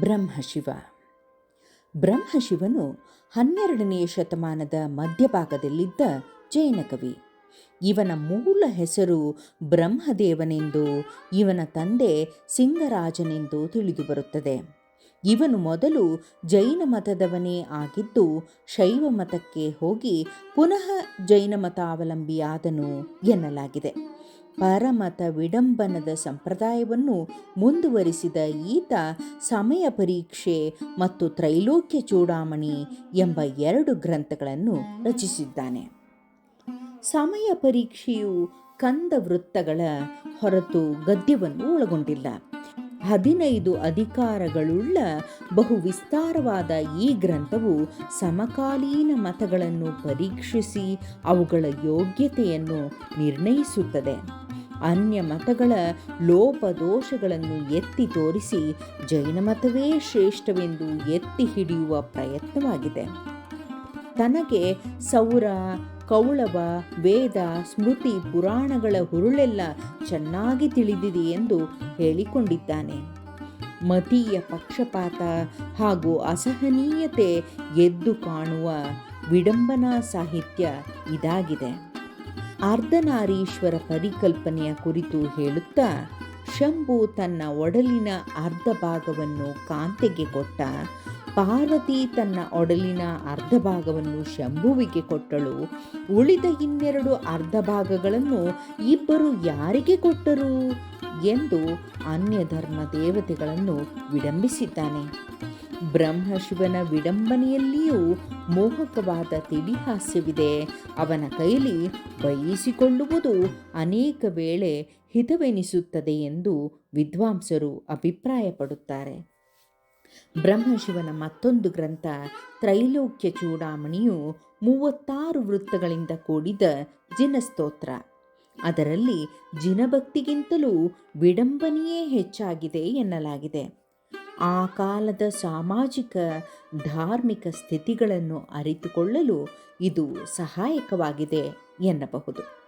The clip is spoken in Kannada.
ಬ್ರಹ್ಮಶಿವ. ಬ್ರಹ್ಮಶಿವನು ಹನ್ನೆರಡನೆಯ ಶತಮಾನದ ಮಧ್ಯಭಾಗದಲ್ಲಿದ್ದ ಜೈನ ಕವಿ. ಇವನ ಮೂಲ ಹೆಸರು ಬ್ರಹ್ಮದೇವನೆಂದು ಇವನ ತಂದೆ ಸಿಂಗರಾಜನೆಂದು ತಿಳಿದುಬರುತ್ತದೆ. ಇವನು ಮೊದಲು ಜೈನ ಮತದವನೇ ಆಗಿದ್ದು ಶೈವ ಮತಕ್ಕೆ ಹೋಗಿ ಪುನಃ ಜೈನ ಮತಾವಲಂಬಿಯಾದನು ಎನ್ನಲಾಗಿದೆ. ಪರಮತ ವಿಡಂಬನದ ಸಂಪ್ರದಾಯವನ್ನು ಮುಂದುವರಿಸಿದ ಈತ ಸಮಯ ಪರೀಕ್ಷೆ ಮತ್ತು ತ್ರೈಲೋಕ್ಯ ಚೂಡಾಮಣಿ ಎಂಬ ಎರಡು ಗ್ರಂಥಗಳನ್ನು ರಚಿಸಿದ್ದಾನೆ. ಸಮಯ ಪರೀಕ್ಷೆಯು ಕಂದ ವೃತ್ತಗಳ ಹೊರತು ಗದ್ಯವನ್ನು ಒಳಗೊಂಡಿಲ್ಲ. ಹದಿನೈದು ಅಧಿಕಾರಗಳುಳ್ಳ ಬಹು ವಿಸ್ತಾರವಾದ ಈ ಗ್ರಂಥವು ಸಮಕಾಲೀನ ಮತಗಳನ್ನು ಪರೀಕ್ಷಿಸಿ ಅವುಗಳ ಯೋಗ್ಯತೆಯನ್ನು ನಿರ್ಣಯಿಸುತ್ತದೆ. ಅನ್ಯ ಮತಗಳ ಲೋಪದೋಷಗಳನ್ನು ಎತ್ತಿ ತೋರಿಸಿ ಜೈನ ಮತವೇ ಶ್ರೇಷ್ಠವೆಂದು ಎತ್ತಿ ಹಿಡಿಯುವ ಪ್ರಯತ್ನವಾಗಿದೆ. ತನಗೆ ಸೌರ ಕೌಳವ, ವೇದ, ಸ್ಮೃತಿ, ಪುರಾಣಗಳ ಹುರುಳೆಲ್ಲ ಚೆನ್ನಾಗಿ ತಿಳಿದಿದೆ ಎಂದು ಹೇಳಿಕೊಂಡಿದ್ದಾನೆ. ಮತೀಯ ಪಕ್ಷಪಾತ ಹಾಗೂ ಅಸಹನೀಯತೆ ಎದ್ದು ಕಾಣುವ ವಿಡಂಬನಾ ಸಾಹಿತ್ಯ ಇದಾಗಿದೆ. ಅರ್ಧನಾರೀಶ್ವರ ಪರಿಕಲ್ಪನೆಯ ಕುರಿತು ಹೇಳುತ್ತಾ, ಶಂಭು ತನ್ನ ಒಡಲಿನ ಅರ್ಧ ಭಾಗವನ್ನು ಕಾಂತೆಗೆ ಕೊಟ್ಟ ಪಾರ್ವತಿ ತನ್ನ ಒಡಲಿನ ಅರ್ಧ ಭಾಗವನ್ನು ಶಂಭುವಿಗೆ ಕೊಟ್ಟಳು. ಉಳಿದ ಇನ್ನೆರಡು ಅರ್ಧ ಭಾಗಗಳನ್ನು ಇಬ್ಬರು ಯಾರಿಗೆ ಕೊಟ್ಟರು? ಎಂದು ಅನ್ಯ ಧರ್ಮ ದೇವತೆಗಳನ್ನು ವಿಡಂಬಿಸಿದ್ದಾನೆ. ಬ್ರಹ್ಮಶಿವನ ವಿಡಂಬನೆಯಲ್ಲಿಯೂ ಮೋಹಕವಾದ ತಿಳಿಹಾಸ್ಯವಿದೆ ಅವನ ಕೈಲಿ ಬಯಸಿಕೊಳ್ಳುವುದು ಅನೇಕ ವೇಳೆ ಹಿತವೆನಿಸುತ್ತದೆ ಎಂದು ವಿದ್ವಾಂಸರು ಅಭಿಪ್ರಾಯಪಡುತ್ತಾರೆ. ಬ್ರಹ್ಮಶಿವನ ಮತ್ತೊಂದು ಗ್ರಂಥ ತ್ರೈಲೋಕ್ಯ ಚೂಡಾಮಣಿಯು ಮೂವತ್ತಾರು ವೃತ್ತಗಳಿಂದ ಕೂಡಿದ ಜಿನಸ್ತೋತ್ರ. ಅದರಲ್ಲಿ ಜಿನಭಕ್ತಿಗಿಂತಲೂ ವಿಡಂಬನೆಯೇ ಹೆಚ್ಚಾಗಿದೆ ಎನ್ನಲಾಗಿದೆ. ಆ ಕಾಲದ ಸಾಮಾಜಿಕ, ಧಾರ್ಮಿಕ ಸ್ಥಿತಿಗಳನ್ನು ಅರಿತುಕೊಳ್ಳಲು ಇದು ಸಹಾಯಕವಾಗಿದೆ ಎನ್ನಬಹುದು.